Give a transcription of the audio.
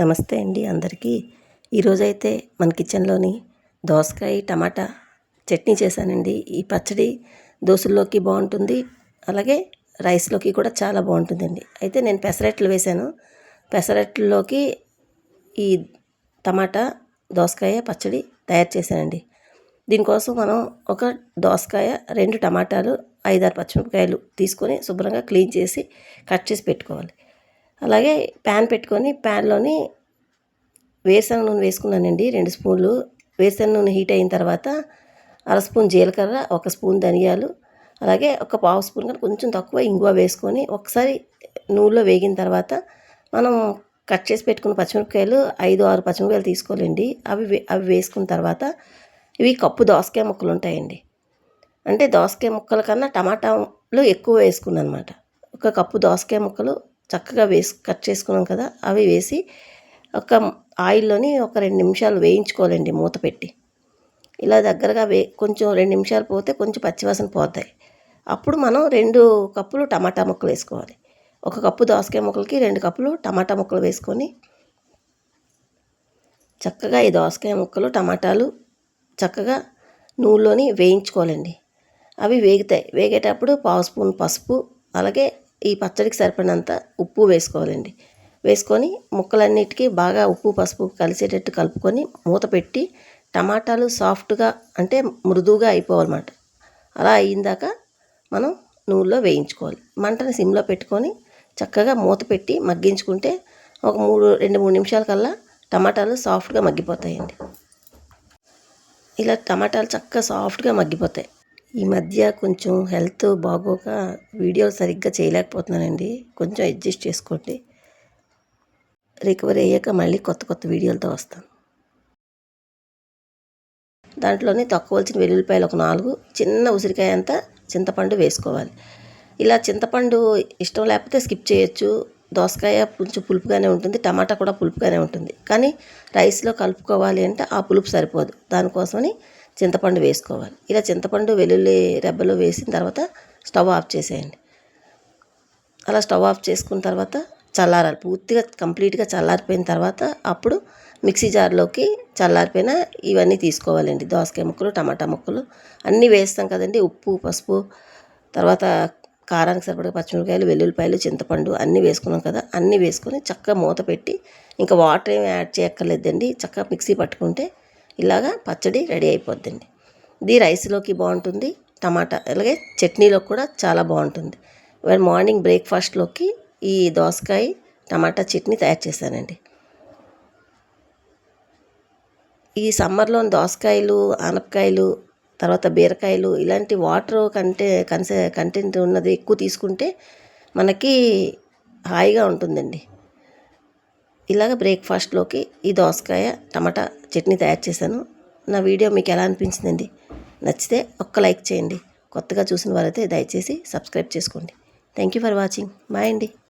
నమస్తే అండి అందరికీ. ఈరోజైతే మన కిచెన్లోని దోసకాయ టమాటా చట్నీ చేశానండి. ఈ పచ్చడి దోశల్లోకి బాగుంటుంది అలాగే రైస్లోకి కూడా చాలా బాగుంటుందండి. అయితే నేను పెసరట్లు వేశాను. పెసరట్లలోకి ఈ టమాటా దోసకాయ పచ్చడి తయారు చేశానండి. దీనికోసం మనం ఒక దోసకాయ రెండు టమాటాలు ఐదారు పచ్చిమిరపకాయలు తీసుకొని శుభ్రంగా క్లీన్ చేసి కట్ చేసి పెట్టుకోవాలి. అలాగే ప్యాన్ పెట్టుకొని ప్యాన్లోని వేరుశనగ నూనె వేసుకున్నానండి రెండు స్పూన్లు. వేరుశనగ నూనె హీట్ అయిన తర్వాత అర స్పూన్ జీలకర్ర ఒక స్పూన్ ధనియాలు అలాగే ఒక పావు స్పూన్ కానీ కొంచెం తక్కువ ఇంగువ వేసుకొని ఒకసారి నూనెలో వేగిన తర్వాత మనం కట్ చేసి పెట్టుకున్న పచ్చిమిరపకాయలు ఐదు ఆరు పచ్చిమిరపకాయలు తీసుకోవాలండి. అవి అవి వేసుకున్న తర్వాత ఇవి కప్పు దోసకాయ ముక్కలు ఉంటాయండి. అంటే దోసకాయ ముక్కల కన్నా టమాటాలు ఎక్కువ వేసుకున్నాను అనమాట ఒక కప్పు దోసకాయ ముక్కలు చక్కగా వేసి కట్ చేసుకున్నాం కదా అవి వేసి ఒక ఆయిల్లోని ఒక రెండు నిమిషాలు వేయించుకోవాలండి మూత పెట్టి. ఇలా దగ్గరగా వే కొంచెం రెండు నిమిషాలు పోతే కొంచెం పచ్చివాసన పోతాయి. అప్పుడు మనం రెండు కప్పులు టమాటా ముక్కలు వేసుకోవాలి. ఒక కప్పు దోసకాయ ముక్కలకి రెండు కప్పులు టమాటా ముక్కలు వేసుకొని చక్కగా ఈ దోసకాయ ముక్కలు టమాటాలు చక్కగా నూనెలోని వేయించుకోవాలండి. అవి వేగుతాయి. వేగేటప్పుడు పావు స్పూన్ పసుపు అలాగే ఈ పచ్చడికి సరిపడినంత ఉప్పు వేసుకోవాలండి. వేసుకొని ముక్కలన్నిటికీ బాగా ఉప్పు పసుపు కలిసేటట్టు కలుపుకొని మూత పెట్టి టమాటాలు సాఫ్ట్గా అంటే మృదువుగా అయిపోవాలన్నమాట. అలా అయిందాక మనం నూనెలో వేయించుకోవాలి. మంటని సిమ్లో పెట్టుకొని చక్కగా మూత పెట్టి మగ్గించుకుంటే ఒక మూడు రెండు మూడు నిమిషాల కల్లా టమాటాలు సాఫ్ట్గా మగ్గిపోతాయండి. ఇలా టమాటాలు చక్కగా సాఫ్ట్గా మగ్గిపోతాయి. ఈ మధ్య కొంచెం హెల్త్ బాగోక వీడియోలు సరిగ్గా చేయలేకపోతున్నానండి. కొంచెం అడ్జస్ట్ చేసుకోండి. రికవరీ అయ్యాక మళ్ళీ కొత్త కొత్త వీడియోలతో వస్తాను. దాంట్లోనే తక్కువలసిన వెల్లుల్లిపాయలు ఒక నాలుగు చిన్న ఉసిరికాయ అంతా చింతపండు వేసుకోవాలి. ఇలా చింతపండు ఇష్టం లేకపోతే స్కిప్ చేయొచ్చు. దోసకాయ కొంచెం పులుపుగానే ఉంటుంది టమాటా కూడా పులుపుగానే ఉంటుంది. కానీ రైస్లో కలుపుకోవాలి అంటే ఆ పులుపు సరిపోదు. దానికోసమని చింతపండు వేసుకోవాలి. ఇలా చింతపండు వెల్లుల్లి రెబ్బలు వేసిన తర్వాత స్టవ్ ఆఫ్ చేసేయండి. అలా స్టవ్ ఆఫ్ చేసుకున్న తర్వాత చల్లారాలి. పూర్తిగా కంప్లీట్గా చల్లారిపోయిన తర్వాత అప్పుడు మిక్సీ జార్లోకి చల్లారిపోయిన ఇవన్నీ తీసుకోవాలండి. దోసకాయ ముక్కలు టమాటా ముక్కలు అన్నీ వేస్తాం కదండి. ఉప్పు పసుపు తర్వాత కారానికి సరిపడే పచ్చిమిరపకాయలు వెల్లుల్లిపాయలు చింతపండు అన్నీ వేసుకున్నాం కదా. అన్నీ వేసుకొని చక్కగా మూత పెట్టి ఇంకా వాటర్ ఏమి యాడ్ చేయక్కర్లేదండి. చక్కగా మిక్సీ పట్టుకుంటే ఇలాగా పచ్చడి రెడీ అయిపోద్దండి. ఇది రైస్లోకి బాగుంటుంది టమాటా అలాగే చట్నీలో కూడా చాలా బాగుంటుంది. ఇవాళ మార్నింగ్ బ్రేక్ఫాస్ట్లోకి ఈ దోసకాయ టమాటా చట్నీ తయారు చేశానండి. ఈ సమ్మర్లో దోసకాయలు ఆనపకాయలు తర్వాత బీరకాయలు ఇలాంటి వాటర్ కంటే కన్సే కంటెంట్ ఉన్నది ఎక్కువ తీసుకుంటే మనకి హాయిగా ఉంటుందండి. ఇలాగ బ్రేక్ఫాస్ట్లోకి ఈ దోసకాయ టమాటా చట్నీ తయారు చేశాను. నా వీడియో మీకు ఎలా అనిపించిందండి? నచ్చితే ఒక్క లైక్ చేయండి. కొత్తగా చూసిన వారైతే దయచేసి సబ్స్క్రైబ్ చేసుకోండి. Thank you for watching. Bye అండి.